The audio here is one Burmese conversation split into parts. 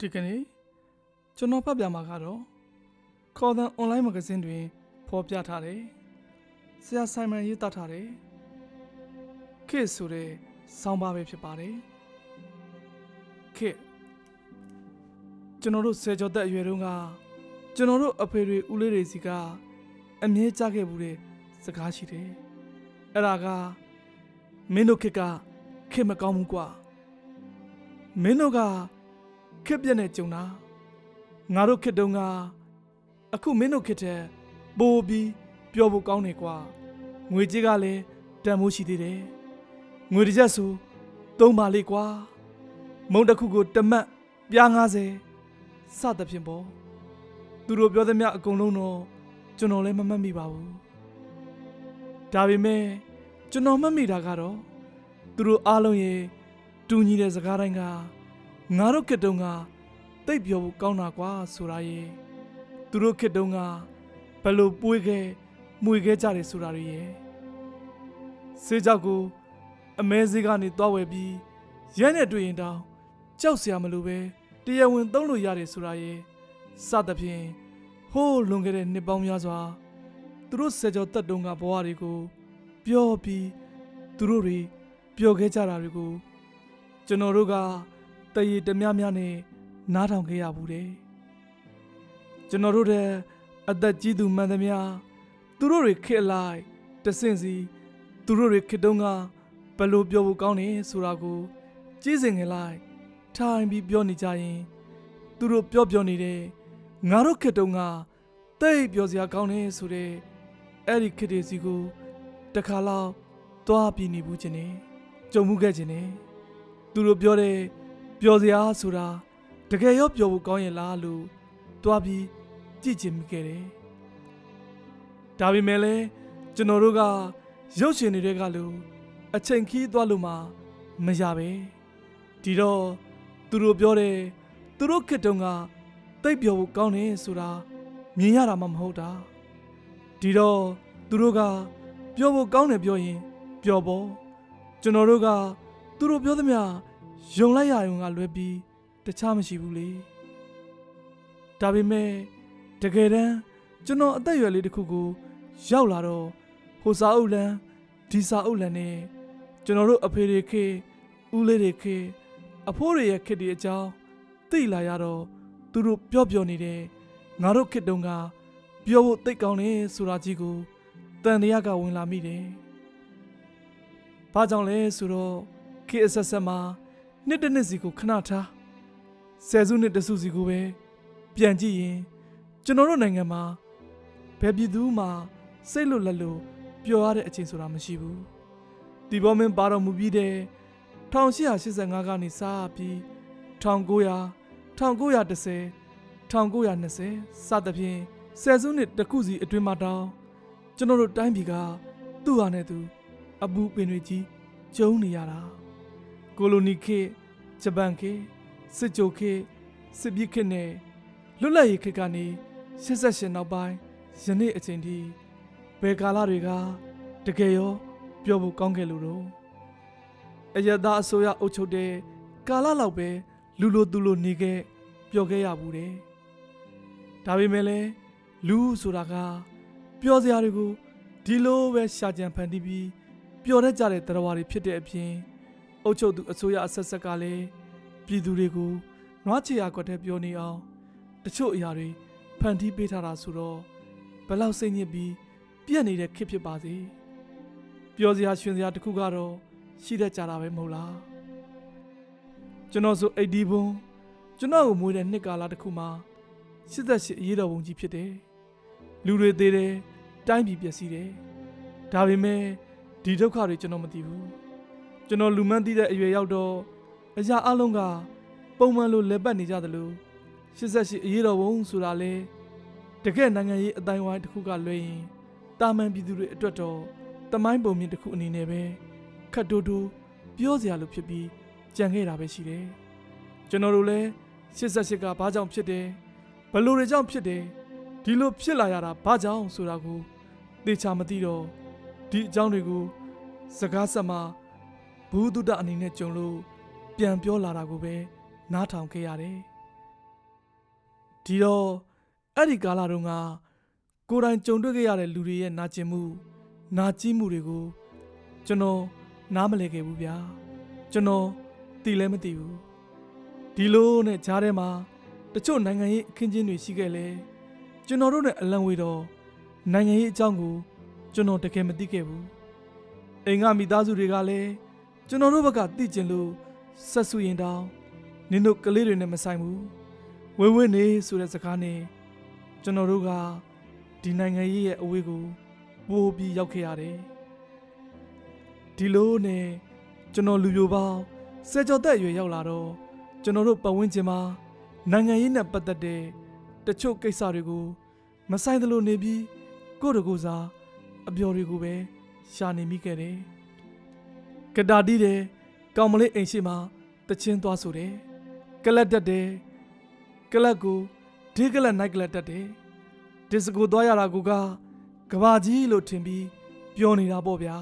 ဒီကနေ့ကျွန်တော်ဖတ်ပြမှာကတော့ခေါ်သံ online မဂဇင်းတွင်ဖော်ပြထားတယ်ဆရာဆိုင်မန်ရေးသားထားတယ်ခေတ်ဆိုတဲ့ဆောင်းပါးပဲဖြစ်ပါတယ်ခေတ်ကျွန်တော်တို့ဆယ်ကျော်သက်အရွယ်တုန်းကကျွန်တော်တို့အဖေတွေဦးလေးတွေစီကအမြဲကြားခဲ့မှုတဲ့စကားရှိတယ်အဲ့ဒါကမင်းတို့ခေတ်ကခေတ်မကောင်းဘူးကွာမင်းတို့က ခက်ပြက်နဲ့ကြုံတာငါတို့ခက်တုံးကအခုမင်းတို့ခက်တဲ့ပိုးပြီးပျော်ဖို့ကောင်းနေကွာငွေကြေးကလည်းတန်မိုးရှိသေးတယ်ငွေတစ်ချက်ဆိုသုံးပါလေကွာမုံတစ်ခုကိုတမတ်ပြား90စသဖြင့်ပေါ့သူတို့ပြောသမျှအကုန်လုံးတော့ကျွန်တော်လည်းမမှတ်မိပါဘူးဒါပေမဲ့ကျွန်တော်မှတ်မိတာကတော့သူတို့အားလုံးရဲ့တူညီတဲ့စကားတိုင်းက ငါတို့ခေတ်တုန်းကတိတ်ပြောဖို့ကောင်းတာကွာဆိုတာရဲ့သူတို့ခေတ်တုန်းကဘယ်လိုပွေးခဲ့မှုေခဲ့ကြတယ်ဆိုတာတွေရဲ့စေကြောက်ကိုအမဲစေးကနေတွားဝယ်ပြီးရဲနဲ့တွေ့ရင်တောင်ကြောက်စရာမလိုပဲတရားဝင်သုံးလို့ရတယ်ဆိုတာရဲ့စသဖြင့်ဟိုးလွန်ခဲ့တဲ့နှစ်ပေါင်းများစွာသူတို့စေကြောတက်တုန်းကဘဝတွေကိုပြောပြီးသူတို့တွေပျော်ခဲ့ကြတာတွေကိုကျွန်တော်တို့က တရေတများများနဲ့နားထောင်ခဲ့ရဘူးတယ်ကျွန်တော်တို့တဲ့အသက်ကြီးသူမှန်သမျှသူတို့တွေခက်လိုက်တဆင့်စီသူတို့တွေခက်တုံးကဘယ်လိုပြောဖို့ကောင်းနေဆိုတာကိုကြီးစင်ငယ်လိုက်ထိုင်ပြီးပြောနေကြရင်သူတို့ပြောပြောနေတဲ့ငါတို့ခက်တုံးကတိတ်ပြောစရာကောင်းနေဆိုတဲ့အဲ့ဒီခက်တွေစီကိုတခါလောက်သွားပြီးနေဘူးခြင်းနဲ့ကြုံမှုခဲ့ခြင်းနဲ့သူတို့ပြောတဲ့ ပျော်စရာဆိုတာတကယ်ရောပျော်ဖို့ကောင်းရဲ့လားလို့တွားပြီးကြည့်ချင်မိခဲ့တယ်။ဒါပေမဲ့လည်းကျွန်တော်တို့ကရုပ်ရှင်တွေကလို့အချိန်ခီးသွားလို့မှမရပဲ။ဒီတော့သူတို့ပြောတယ်သူတို့ခေတ်တုန်းကတိတ်ပျော်ဖို့ကောင်းတယ်ဆိုတာမြင်ရတာမှမဟုတ်တာ။ဒီတော့သူတို့ကပျော်ဖို့ကောင်းတယ်ပြောရင်ပျော်ဖို့ကျွန်တော်တို့ကသူတို့ပြောသမျှ ယုံလိုက်ရယုံကလွဲပြီးတခြားမရှိဘူးလေဒါပေမဲ့တကယ်တမ်းကျွန်တော်အသက်အရွယ်လေးတစ်ခုကိုရောက်လာတော့ဟိုစာအုပ်လန်းဒီစာအုပ်လန်းနဲ့ကျွန်တော်တို့အဖေတွေခေဦးလေးတွေခေအဖိုးတွေရဲ့ခေတ်ဒီအကြောင်းသိလာရတော့သူတို့ပြောပြောနေတဲ့ငါတို့ခေတ်တုန်းကပြောဖို့သိကောင်းတယ်ဆိုတာကြီးကိုတန်တရားကဝင်လာမိတယ်။ဘာကြောင့်လဲဆိုတော့ခေတ်အဆက်ဆက်မှာ နှစ်တစ်နှစ်စီကိုခဏထားဆယ်စုနှစ်တစ်စုစီကိုပဲပြန်ကြည့်ရင်ကျွန်တော်တို့နိုင်ငံမှာဘယ်ပြည်သူမှစိတ်လွတ်လက်လို့ပျော်ရတဲ့အချိန်ဆိုတာမရှိဘူးဒီဘောမင်းပါတော်မူပြီးတဲ့1885ကနေစပြီး1900 1910 1920စသဖြင့်ဆယ်စုနှစ်တစ်ခုစီအတွင်းမှာတောင်းကျွန်တော်တို့တိုင်းပြည်ကသူ့ဟာနဲ့သူအပူပင်တွေကြီးကျုံနေရတာ ကိုလိုနီခေတ်ဂျပန်ခေတ်စစ်ကြိုခေတ်စစ်ပစ်ခေတ်နဲ့လွတ်လပ်ရေးခေတ်ကနေ88နောက်ပိုင်းယနေ့အချိန်ထိဘယ်ကာလတွေကတကယ်ရောပြောဖို့ကောင်းခဲ့လို့တော့အယက်သားအစိုးရအုပ်ချုပ်တဲ့ကာလလောက်ပဲလူလိုသူလိုနေခဲ့ပျော်ခဲ့ရဘူးတဲ့ဒါပေမဲ့လည်းလူဆိုတာကပျော်စရာတွေကိုဒီလိုပဲရှာကြံဖန်တီးပြီးပျော်တတ်ကြတဲ့တရားဝါတွေဖြစ်တဲ့အပြင် အုပ်ချုပ်သူအစိုးရအဆက်ဆက်ကလည်းပြည်သူတွေကိုနွားချေရကွက်တဲ့ပြောနေအောင်တချို့အရာတွေဖန်တီးပေးထားတာဆိုတော့ဘယ်လောက်စိတ်ညစ်ပြီးပြက်နေတဲ့ခစ်ဖြစ်ပါစေပြောစရာရှင်စရာတစ်ခုကတော့ရှိတတ်ကြတာပဲမဟုတ်လားကျွန်တော်ဆိုအိတ်ဒီဘုံကျွန်တော်ကိုမွေးတဲ့နှစ်ကာလတစ်ခုမှာ88အရေးတော်ပုံကြီးဖြစ်တယ်လူတွေသေးတယ်တိုင်းပြည်ပျက်စီးတယ်ဒါပေမဲ့ဒီဒုက္ခတွေကျွန်တော်မသိဘူး ကျွန်တော်လူမှန်းသိတဲ့အရွယ်ရောက်တော့အရာအလုံးကပုံမှန်လိုလက်ပတ်နေကြသလို88အရေးတော်ပုံဆိုတာလေတကယ်နိုင်ငံရေးအတိုင်းဝိုင်းတစ်ခုကလွှဲရင်တာမန်ပြည်သူတွေအတွက်တော့တမိုင်းပုံမြင့်တစ်ခုအနေနဲ့ပဲခတ်တိုးတိုးပြောစရာလိုဖြစ်ပြီးကြံခဲ့တာပဲရှိတယ်ကျွန်တော်တို့လည်း88ကဘာကြောင့်ဖြစ်တယ်ဘယ်လိုတွေကြောင့်ဖြစ်တယ်ဒီလိုဖြစ်လာရတာဘာကြောင့်ဆိုတာကိုသေချာမသိတော့ဒီအကြောင်းတွေကိုစကားဆက်မှာ ဘူးတုဒအနေနဲ့ကြုံလို့ပြန်ပြောလာတာကိုပဲနားထောင်ခဲ့ရတယ်ဒီတော့အဲ့ဒီကာလတုန်းကကိုယ်တိုင်ကြုံတွေ့ခဲ့ရတဲ့လူတွေရဲ့နာကျင်မှုနာကျည်းမှုတွေကိုကျွန်တော်နားမလည်ခဲ့ဘူးဗျာကျွန်တော်သိလည်းမသိဘူးဒီလိုနဲ့ကြားထဲမှာတချို့နိုင်ငံရေးအခင်းကျင်းတွေရှိခဲ့လေကျွန်တော်တို့နဲ့အလံဝေတော့နိုင်ငံရေးအကြောင်းကိုကျွန်တော်တကယ်မသိခဲ့ဘူးအိမ်ကမိသားစုတွေကလည်း ကျွန်တော်တို့ဘက်ကသိကျင်လို့ဆက်ဆူရင်တောင်နင်တို့ကလေးတွေနဲ့မဆိုင်ဘူးဝင်းဝင်းနေဆိုတဲ့စကားနဲ့ကျွန်တော်တို့ကဒီနိုင်ငံရေးရဲ့အဝေးကိုပိုးပြီးရောက်ခဲ့ရတယ်ဒီလိုနဲ့ကျွန်တော်လူပြိုပေါင်းဆယ်ကျော်သက်အရွယ်ရောက်လာတော့ကျွန်တော်တို့ပတ်ဝန်းကျင်မှာနိုင်ငံရေးနဲ့ပတ်သက်တဲ့တချို့ကိစ္စတွေကိုမဆိုင်သလိုနေပြီးကိုယ့်တကူစားအပျော်တွေကိုပဲရှာနေမိခဲ့တယ် ကတာတီးတယ်ကောင်မလေးအိမ်ရှိမှာတချင်းသွားဆိုတယ်ကလတ်တက်တယ်ကလတ်ကိုဒီကလတ်နိုင်ကလတ်တက်တယ်ဒီစကိုသွားရတာကကဘာကြီးလို့ထင်ပြီးပြောနေတာပေါ့ဗျာ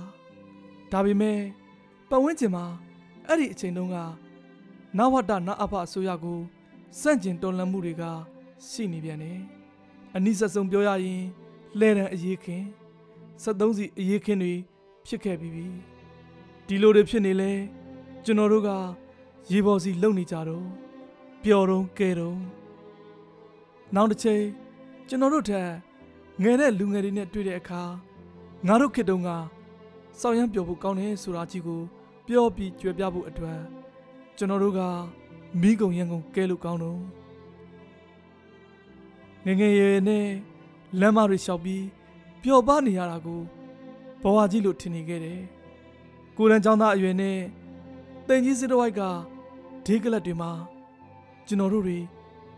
ဒါပေမဲ့ပတ်ဝန်းကျင်မှာအဲ့ဒီအချိန်တုန်းကနဝတ္တနအဖအစိုးရကိုစန့်ကျင်တော်လှန်မှုတွေကရှိနေပြန်တယ်အနည်းဆက်ဆုံးပြောရရင်လဲတံအရေးခင်73စီအရေးခင်တွေဖြစ်ခဲ့ပြီးပြီ ဒီလိုတွေဖြစ်နေလဲကျွန်တော်တို့ကရေပေါ်စီလုံနေကြတော့ပျော်တော့ကဲတော့နောက်တစ်ချိန်ကျွန်တော်တို့ထက်ငယ်တဲ့လူငယ်တွေနဲ့တွေ့တဲ့အခါငါတို့ခေတ္တုံကစောင့်ရမ်းပျော်ဖို့ကောင်းတယ်ဆိုတာကြီးကိုပြောပြီးကြွယ်ပြဖို့အတွက်ကျွန်တော်တို့ကမိကုံရန်ကုန်ကဲလို့ကောင်းတော့ငယ်ငယ်ရွယ်ရွယ်နဲ့လမ်းမတွေလျှောက်ပြီးပျော်ပါနေရတာကိုဘဝကြီးလို့ထင်နေခဲ့တယ် ကိုရန်ចောင်းသားအရွယ်နဲ့တင်ကြီးစစ်တဝိုက်ကဒေးကလတ်တွေမှာကျွန်တော်တို့တွေ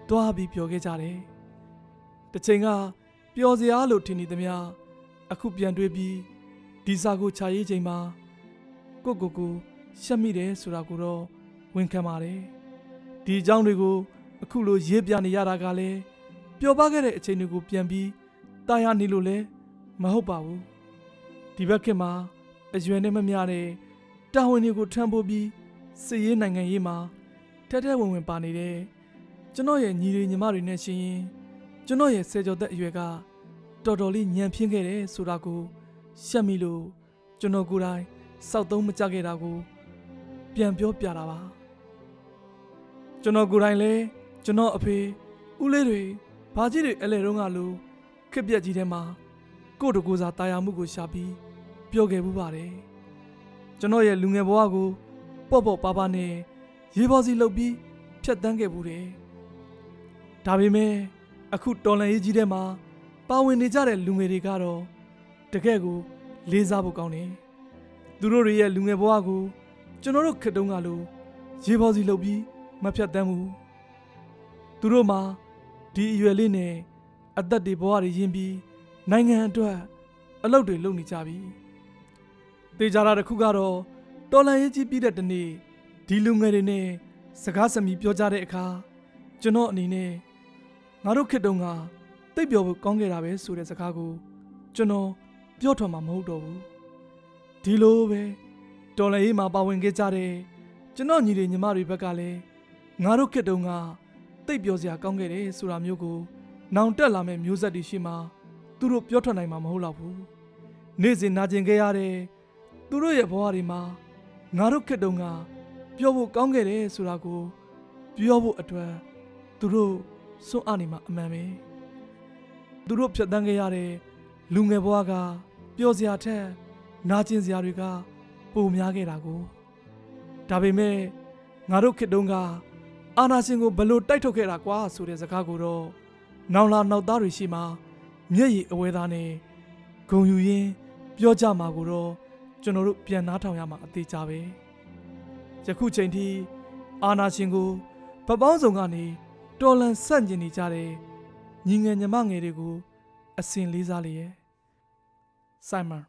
တွားပြီးပျော်ခဲ့ကြတယ်တစ်ချိန်ကပျော်စရာလို့ထင်နေသမျှအခုပြန်တွေးပြီးဒီစာကိုခြာရေးချိန်မှာကိုကိုကိုရှက်မိတယ်ဆိုတာကိုတော့ဝန်ခံပါတယ်ဒီအကြောင်းတွေကိုအခုလိုရေးပြနေရတာကလည်းပျော်ပါခဲ့တဲ့အချိန်တွေကိုပြန်ပြီးတာယာနေလို့လဲမဟုတ်ပါဘူးဒီဘက်ခေတ်မှာ အရွယ်နဲ့မမျှတဲ့တာဝန်တွေကိုထမ်းပိုးပြီးစစ်ရေးနိုင်ငံရေးမှာထက်ထက်ဝင်ဝင်ပါနေတဲ့ကျွန်တော်ရဲ့ညီတွေညီမတွေနဲ့ရှင်ရင်ကျွန်တော်ရဲ့ဆယ်ကျော်သက်အရွယ်ကတော်တော်လေးညံပြင်းခဲ့တယ်ဆိုတာကိုရှက်မိလို့ကျွန်တော်ကိုယ်တိုင်စောက်သုံးမကြခဲ့တာကို ပြန်ပြောပြတာပါကျွန်တော်ကိုယ်တိုင်လည်းကျွန်တော်အဖေဦးလေးတွေဘာကြီးတွေအလဲတုန်းကလိုခက်ပြက်ကြီးထဲမှာကိုယ့်တကူစားတာယာမှုကိုရှာပြီး ပြောခဲ့မှုပါတယ်ကျွန်တော်ရဲ့လူငယ်ဘဝကိုပေါ့ပေါ့ပါပါနဲ့ရေပေါ်စီလှုပ်ပြီးဖြတ်တန်းခဲ့မှုတယ်ဒါပေမဲ့အခုတော်လန်ရေးကြီးထဲမှာပါဝင်နေကြတဲ့လူငယ်တွေကတော့တကယ့်ကိုလေးစားဖို့ကောင်းတယ်သူတို့တွေရဲ့လူငယ်ဘဝကိုကျွန်တော်တို့ခက်တုံးကလိုရေပေါ်စီလှုပ်ပြီးမဖြတ်တန်းဘူးသူတို့မှာဒီအရွယ်လေးနဲ့အသက်တွေဘဝတွေရင်းပြီးနိုင်ငံအတွက်အလုပ်တွေလုပ်နေကြပြီ တေချာတာတစ်ခုကတော့တော်လန်ရေးကြီးပြီးတဲ့တနေ့ဒီလူငယ်တွေနဲ့စကားစမြည်ပြောကြတဲ့အခါကျွန်တော်အနေနဲ့ငါတို့ခေတ္တုံကတိတ်ပျော်ဖို့ကောင်းခဲ့တာပဲဆိုတဲ့စကားကိုကျွန်တော်ပြောထွက်မှာမဟုတ်တော့ဘူးဒီလိုပဲတော်လန်ရေးမှာပါဝင်ခဲ့ကြတဲ့ကျွန်တော်ညီတွေညီမတွေဘက်ကလည်းငါတို့ခေတ္တုံကတိတ်ပျော်စရာကောင်းခဲ့တယ်ဆိုတာမျိုးကိုနောင်တက်လာမဲ့မျိုးဆက်တွေရှိမှသူတို့ပြောထွက်နိုင်မှာမဟုတ်တော့ဘူးနေ့စဉ်နာကျင်ခဲ့ရတဲ့ သူတို့ရဲ့ဘဝတွေမှာငါတို့ခေတ္တုံကပြောဖို့ကောင်းခဲ့တယ်ဆိုတာကိုပြောဖို့အတွက်သူတို့စွန့်အားနေမှာအမှန်ပဲသူတို့ဖြတ်တန်းခဲ့ရတဲ့လူငယ်ဘဝကပျော်စရာထက်နာကျင်စရာတွေကပိုများခဲ့တာကိုဒါပေမဲ့ငါတို့ခေတ္တုံကအာနာရှင်ကိုဘလို့တိုက်ထုတ်ခဲ့တာကွာဆိုတဲ့စကားကိုတော့နောင်လာနောက်သားတွေရှိမှမျက်ရည်အဝဲသားနဲ့ဂုံယူရင်းပြောကြမှာကိုတော့ ကျွန်တော်တို့ပြန်နားထောင်ရမှာအသေးချပဲယခုချိန်ထိအာနာရှင်ကိုဗပောင်းဆောင်ကနေတော်လန်ဆန့်ကျင်နေကြတဲ့ညီငယ်ညီမငယ်တွေကိုအစင်လေးစားလျက် Simon